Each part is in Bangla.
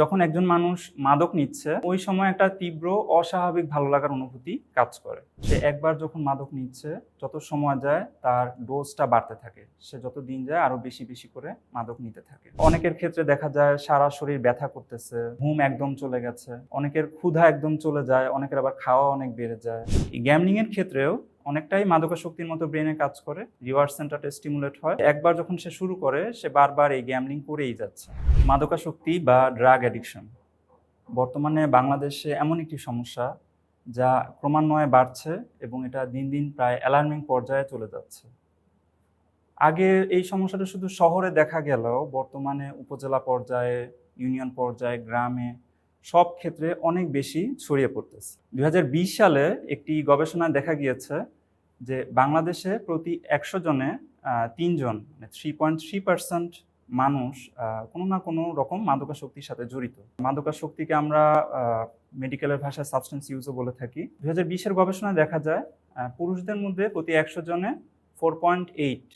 যখন একজন মানুষ মাদক নিচ্ছে, ওই সময় একটা তীব্র অস্বাভাবিক ভালো লাগার অনুভূতি কাজ করে। সে একবার যখন মাদক নিচ্ছে, যত সময় যায় তার ডোজটা বাড়তে থাকে। সে যত দিন যায় আরও বেশি বেশি করে মাদক নিতে থাকে। অনেকের ক্ষেত্রে দেখা যায় সারা শরীর ব্যথা করতেছে, ঘুম একদম চলে গেছে, অনেকের ক্ষুধা একদম চলে যায়, অনেকের আবার খাওয়া অনেক বেড়ে যায়। গ্যামলিং এর ক্ষেত্রেও অনেকটাই মাদকাসক্তির মতো ব্রেনে কাজ করে রিওয়ার্ড সেন্টারটা স্টিমুলেট হয়। একবার যখন সে শুরু করে, সে বারবার এই গ্যামলিং করেই যাচ্ছে। মাদকাসক্তি বা ড্রাগ অ্যাডিকশন বর্তমানে বাংলাদেশে এমন একটি সমস্যা যা ক্রমান্বয়ে বাড়ছে এবং এটা দিন দিন প্রায় অ্যালার্মিং পর্যায়ে চলে যাচ্ছে। আগে এই সমস্যাটা শুধু শহরে দেখা গেলেও বর্তমানে উপজেলা পর্যায়ে ইউনিয়ন পর্যায়ে, গ্রামে সব ক্ষেত্রে অনেক বেশি ছড়িয়ে পড়তেছে। দু হাজার বিশ সালে একটি গবেষণায় দেখা গিয়েছে যে বাংলাদেশে প্রতি একশো জনে তিনজন মানে থ্রি পয়েন্ট থ্রি পার্সেন্ট মানুষ কোনো না কোনো রকম মাদকাসক্তির সাথে জড়িত। মাদকাসক্তিকে আমরা মেডিকেলের ভাষায় সাবস্টেন্স ইউজও বলে থাকি। দুই হাজার বিশের গবেষণায় দেখা যায় পুরুষদের মধ্যে প্রতি একশো জনে ফোর পয়েন্ট এইট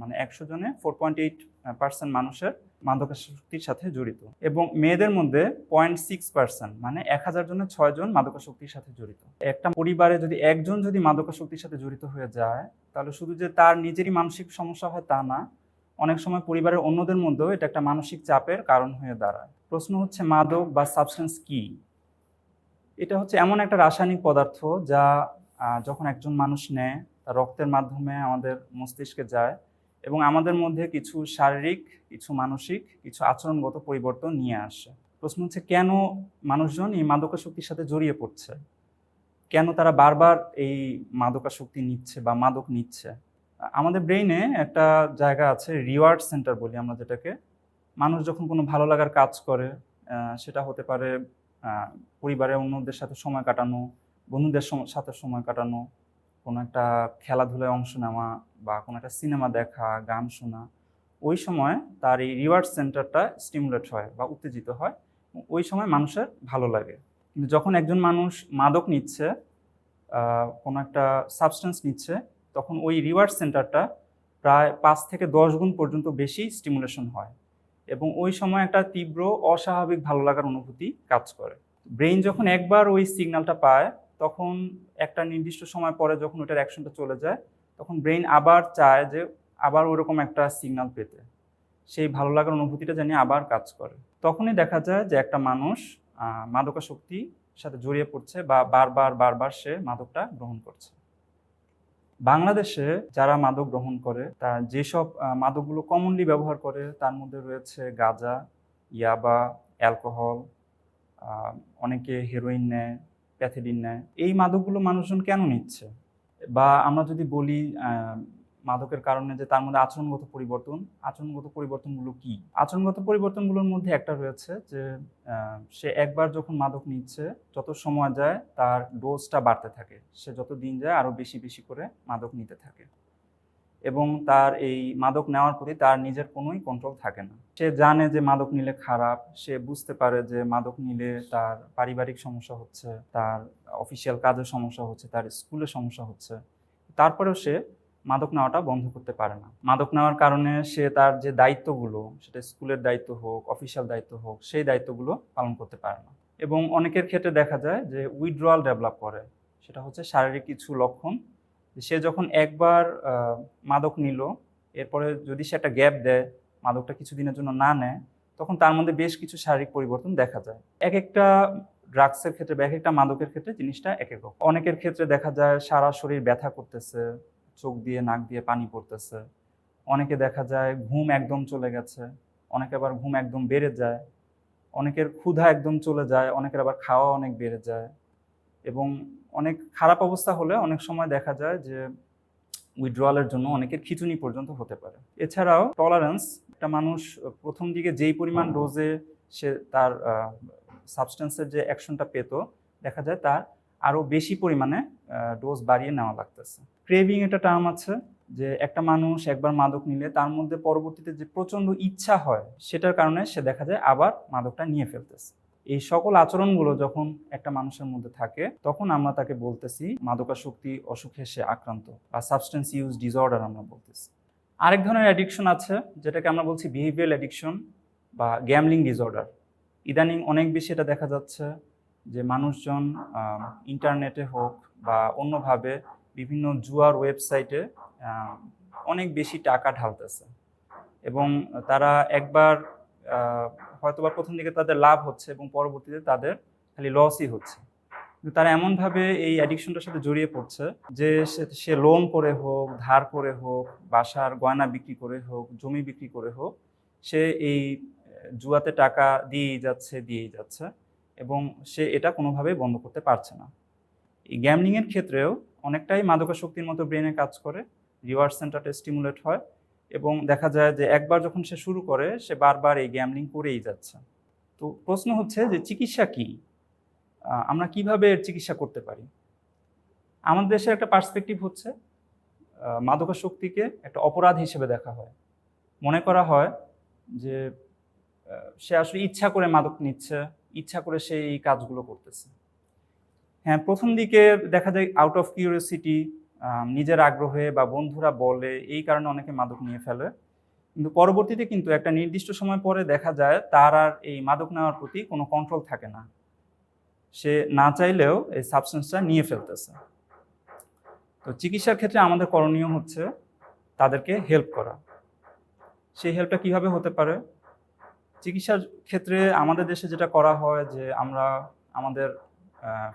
মানে একশো জনে ফোর পয়েন্ট এইট পার্সেন্ট মানুষের মাদকাসক্তির সাথে জড়িত এবং মেয়েদের মধ্যে পয়েন্ট সিক্স পার্সেন্ট মানে এক হাজার জনের ছয় জন মাদকাসক্তির সাথে জড়িত। একটা পরিবারে যদি একজন যদি মাদকাসক্তির সাথে জড়িত হয়ে যায়, তাহলে শুধু যে তার নিজেরই মানসিক সমস্যা হয় তা না, অনেক সময় পরিবারের অন্যদের মধ্যেও এটা একটা মানসিক চাপের কারণ হয়ে দাঁড়ায়। প্রশ্ন হচ্ছে, মাদক বা সাবস্টেন্স কি? এটা হচ্ছে এমন একটা রাসায়নিক পদার্থ যা যখন একজন মানুষ নেয়, তার রক্তের মাধ্যমে আমাদের মস্তিষ্কে যায় এবং আমাদের মধ্যে কিছু শারীরিক, কিছু মানসিক, কিছু আচরণগত পরিবর্তন নিয়ে আসে। প্রশ্ন হচ্ছে, কেন মানুষজন এই মাদকাসক্তির সাথে জড়িয়ে পড়ছে? কেন তারা বারবার এই মাদকাসক্তি নিচ্ছে বা মাদক নিচ্ছে? আমাদের ব্রেইনে একটা জায়গা আছে রিওয়ার্ড সেন্টার বলি আমরা যেটাকে। মানুষ যখন কোনো ভালো লাগার কাজ করে সেটা হতে পারে পরিবারের অন্যদের সাথে সময় কাটানো, বন্ধুদের সাথে সময় কাটানো, কোনো একটা খেলাধুলায় অংশ নেওয়া বা কোনো একটা সিনেমা দেখা, গান শোনা, ওই সময় তার এই রিওয়ার্ড সেন্টারটা স্টিমুলেট হয় বা উত্তেজিত হয়। ওই সময় মানুষের ভালো লাগে। কিন্তু যখন একজন মানুষ মাদক নিচ্ছে কোনো একটা সাবস্টেন্স নিচ্ছে, তখন ওই রিওয়ার্ড সেন্টারটা প্রায় পাঁচ থেকে দশ গুণ পর্যন্ত বেশি স্টিমুলেশন হয় এবং ওই সময় একটা তীব্র, অস্বাভাবিক ভালো লাগার অনুভূতি কাজ করে। ব্রেইন যখন একবার ওই সিগন্যালটা পায়, তখন একটা নির্দিষ্ট সময় পরে যখন ওটার অ্যাকশনটা চলে যায় তখন ব্রেইন আবার চায় যে আবার ওরকম একটা সিগন্যাল পেতে। সেই ভালো লাগার অনুভূতিটা জানি আবার কাজ করে। তখনই দেখা যায় যে একটা মানুষ আহ, মাদকাসক্তির সাথে জড়িয়ে পড়ছে বা বারবার বারবার সে মাদকটা গ্রহণ করছে। বাংলাদেশে যারা মাদক গ্রহণ করে তা যেসব মাদকগুলো কমনলি ব্যবহার করে তার মধ্যে রয়েছে গাঁজা ইয়াবা অ্যালকোহল অনেকে হেরোইন নেয় প্যাথেডিন নেয়। এই মাদকগুলো মানুষজন কেন নিচ্ছে? বা আমরা যদি বলি মাদকের কারণে যে তার মধ্যে আচরণগত পরিবর্তন, আচরণগত পরিবর্তনগুলো কি? আচরণগত পরিবর্তনগুলোর মধ্যে একটা রয়েছে যে সে একবার যখন মাদক নিচ্ছে, যত সময় যায় তার ডোজটা বাড়তে থাকে। সে যত দিন যায় আরও বেশি বেশি করে মাদক নিতে থাকে। এবং তার এই মাদক নেওয়ার প্রতি তার নিজের কোনোই কন্ট্রোল থাকে না। সে জানে যে মাদক নিলে খারাপ, সে বুঝতে পারে যে মাদক নিলে তার পারিবারিক সমস্যা হচ্ছে, তার অফিসিয়াল কাজের সমস্যা হচ্ছে, তার স্কুলে সমস্যা হচ্ছে। তারপরেও সে মাদক নেওয়াটা বন্ধ করতে পারে না। মাদক নেওয়ার কারণে সে তার যে দায়িত্বগুলো, সেটা স্কুলের দায়িত্ব হোক অফিসিয়াল দায়িত্ব হোক, সেই দায়িত্বগুলো পালন করতে পারে না। এবং অনেকের ক্ষেত্রে দেখা যায় যে উইথড্রয়াল ডেভেলপ করে। সেটা হচ্ছে শারীরিক কিছু লক্ষণ সে যখন একবার মাদক নিল, এরপরে যদি সে একটা গ্যাপ দেয়, মাদকটা কিছুদিনের জন্য না নেয়, তখন তার মধ্যে বেশ কিছু শারীরিক পরিবর্তন দেখা যায়। এক একটা ড্রাগসের ক্ষেত্রে বা এক একটা মাদকের ক্ষেত্রে জিনিসটা এক এক রকম। অনেকের ক্ষেত্রে দেখা যায় সারা শরীর ব্যথা করতেছে, চোখ দিয়ে, নাক দিয়ে পানি পড়তেছে। অনেকে দেখা যায় ঘুম একদম চলে গেছে, অনেকে আবার ঘুম একদম বেড়ে যায়। অনেকের ক্ষুধা একদম চলে যায়, অনেকের আবার খাওয়া অনেক বেড়ে যায়। এবং অনেক খারাপ অবস্থা হলে অনেক সময় দেখা যায় যে উইথড্রয়ালের জন্য অনেকের খিচুনি পর্যন্ত হতে পারে। এছাড়াও টলারেন্স একটা মানুষ প্রথম দিকে যেই পরিমাণ ডোজে সে তার সাবস্টেন্সের যে অ্যাকশনটা পেত, দেখা যায় তার আরও বেশি পরিমাণে ডোজ বাড়িয়ে নেওয়া লাগতেছে। ক্রেভিং একটা টার্ম আছে যে একটা মানুষ একবার মাদক নিলে তার মধ্যে পরবর্তীতে যে প্রচণ্ড ইচ্ছা হয়, সেটার কারণে সে দেখা যায় আবার মাদকটা নিয়ে ফেলতেছে। এই সকল আচরণগুলো যখন একটা মানুষের মধ্যে থাকে, তখন আমরা তাকে বলতেছি, মাদকাসক্তি, অসুখে সে আক্রান্ত বা সাবস্টেন্স ইউজ ডিসঅর্ডার আমরা বলতেছি। আরেক ধরনের অ্যাডিকশন আছে, যেটাকে আমরা বলছি বিহেভিয়ার অ্যাডিকশন বা গ্যামলিং ডিসঅর্ডার ইদানিং অনেক বেশি এটা দেখা যাচ্ছে যে মানুষজন ইন্টারনেটে হোক বা অন্যভাবে বিভিন্ন জুয়ার ওয়েবসাইটে অনেক বেশি টাকা ঢালতেছে। এবং তারা একবার হয়তোবা প্রথম দিকে তাদের লাভ হচ্ছে এবং পরবর্তীতে তাদের খালি লসই হচ্ছে। তারা এমনভাবে এই অ্যাডিকশনটার সাথে জড়িয়ে পড়ছে যে সে- লোন করে হোক, ধার করে হোক, বাসার গয়না বিক্রি করে হোক, জমি বিক্রি করে হোক, সে এই জুয়াতে টাকা দিয়েই যাচ্ছে দিয়েই যাচ্ছে এবং সে এটা কোনোভাবেই বন্ধ করতে পারছে না। এই গ্যামলিংয়ের ক্ষেত্রেও অনেকটাই মাদকাসক্তির মতো ব্রেনে কাজ করে রিওয়ার্ড সেন্টারটা স্টিমুলেট হয় এবং দেখা যায় যে একবার যখন সে শুরু করে, সে বারবার এই গ্যামলিং করেই যাচ্ছে। তো প্রশ্ন হচ্ছে যে চিকিৎসা কি? আমরা কীভাবে এর চিকিৎসা করতে পারি? আমাদের দেশের একটা পার্সপেক্টিভ হচ্ছে মাদকাসক্তিকে একটা অপরাধ হিসেবে দেখা হয়। মনে করা হয় যে সে আসলে ইচ্ছা করে মাদক নিচ্ছে, ইচ্ছা করে সে এই কাজগুলো করতেছে। হ্যাঁ প্রথম দিকে দেখা যায় আউট অফ কিউরিয়াসিটি নিজের আগ্রহে বা বন্ধুরা বলে, এই কারণে অনেকে মাদক নিয়ে ফেলে। কিন্তু পরবর্তীতে কিন্তু একটা নির্দিষ্ট সময় পরে দেখা যায়, তার আর এই মাদক নেওয়ার প্রতি কোনো কন্ট্রোল থাকে না। সে না চাইলেও এই সাবস্টেন্সটা নিয়ে ফেলতেছে। তো চিকিৎসার ক্ষেত্রে আমাদের করণীয় হচ্ছে তাদেরকে হেল্প করা। সেই হেল্পটা কীভাবে হতে পারে? চিকিৎসার ক্ষেত্রে আমাদের দেশে যেটা করা হয় যে, আমরা আমাদের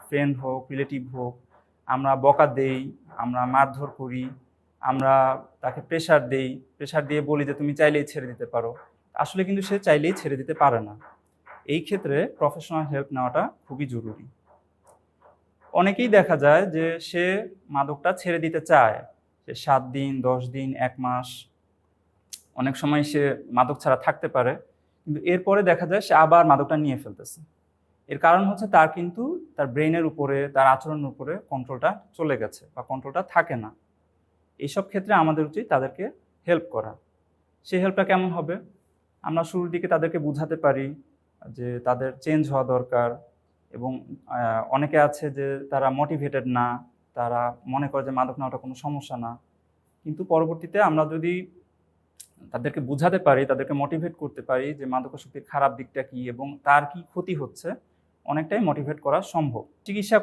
ফ্রেন্ড হোক রিলেটিভ হোক আমরা বকা দেই, আমরা মারধর করি, আমরা তাকে প্রেশার দেই প্রেশার দিয়ে বলি যে তুমি চাইলেই ছেড়ে দিতে পারো। আসলে কিন্তু সে চাইলেই ছেড়ে দিতে পারে না। এই ক্ষেত্রে প্রফেশনাল হেল্প নেওয়াটা খুবই জরুরি। অনেকেই দেখা যায় যে সে মাদকটা ছেড়ে দিতে চায়। সে সাত দিন, দশ দিন, এক মাস, অনেক সময় সে মাদক ছাড়া থাকতে পারে। কিন্তু এরপরে দেখা যায় সে আবার মাদকটা নিয়ে ফেলতেছে। এর কারণ হচ্ছে তার কিন্তু তার ব্রেনের উপরে, তার আচরণের উপরে কন্ট্রোলটা চলে গেছে বা কন্ট্রোলটা থাকে না। এইসব ক্ষেত্রে আমাদের উচিত তাদেরকে হেল্প করা। সেই হেল্পটা কেমন হবে? আমরা শুরুর দিকে তাদেরকে বুঝাতে পারি যে তাদের চেঞ্জ হওয়া দরকার এবং অনেকে আছে যে তারা মোটিভেটেড না, তারা মনে করে যে মাদক নেওয়াটা কোনো সমস্যা না। কিন্তু পরবর্তীতে আমরা যদি তাদেরকে বুঝাতে পারি, তাদেরকে মোটিভেট করতে পারি যে মাদকাসক্তির খারাপ দিকটা কি এবং তার কি ক্ষতি হচ্ছে অনেকটাই মোটিভেট করা সম্ভব। চিকিৎসা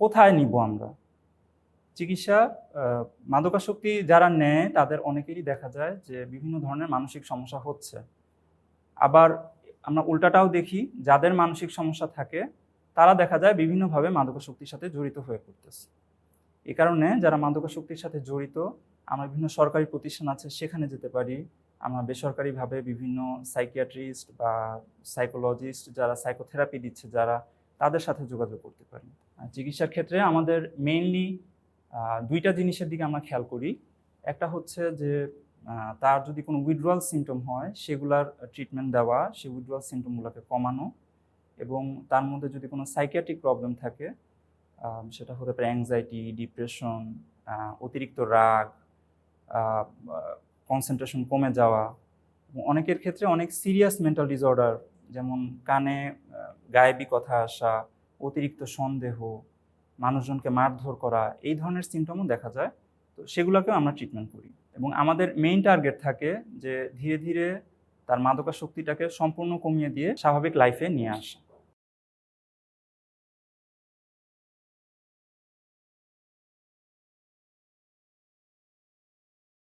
কোথায় নিব আমরা? চিকিৎসা মাদকাসক্তি যারা নেয়, তাদের অনেকেরই দেখা যায় যে বিভিন্ন ধরনের মানসিক সমস্যা হচ্ছে। আবার আমরা উল্টাটাও দেখি, যাদের মানসিক সমস্যা থাকে, তারা দেখা যায় বিভিন্নভাবে মাদকাসক্তির সাথে জড়িত হয়ে পড়তেছে। এ কারণে যারা মাদকাসক্তির সাথে জড়িত, আমরা বিভিন্ন সরকারি প্রতিষ্ঠান আছে, সেখানে যেতে পারি। আমরা বেসরকারিভাবে বিভিন্ন সাইকিয়াট্রিস্ট বা সাইকোলজিস্ট যারা সাইকোথেরাপি দিচ্ছে যারা, তাদের সাথে যোগাযোগ করতে পারি। চিকিৎসার ক্ষেত্রে আমাদের মেইনলি দুইটা জিনিসের দিকে আমরা খেয়াল করি। একটা হচ্ছে যে তার যদি কোনো উইথড্রয়াল সিমটম হয়, সেগুলার ট্রিটমেন্ট দেওয়া সেই উইথড্রয়াল সিমটমগুলোকে কমানো এবং তার মধ্যে যদি কোনো সাইকিয়াট্রিক প্রবলেম থাকে সেটা হতে পারে অ্যাংজাইটি ডিপ্রেশন অতিরিক্ত রাগ কনসেন্ট্রেশন কমে যাওয়া। অনেকের ক্ষেত্রে অনেক সিরিয়াস মেন্টাল ডিসঅর্ডার যেমন কানে গায়েবী কথা আসা, অতিরিক্ত সন্দেহ, মানুষজনকে মারধর করা, এই ধরনের সিমটমও দেখা যায়। তো সেগুলোকেও আমরা ট্রিটমেন্ট করি। এবং আমাদের মেইন টার্গেট থাকে যে ধীরে ধীরে তার মাদকাসক্তিটাকে সম্পূর্ণ কমিয়ে দিয়ে স্বাভাবিক লাইফে নিয়ে আসা।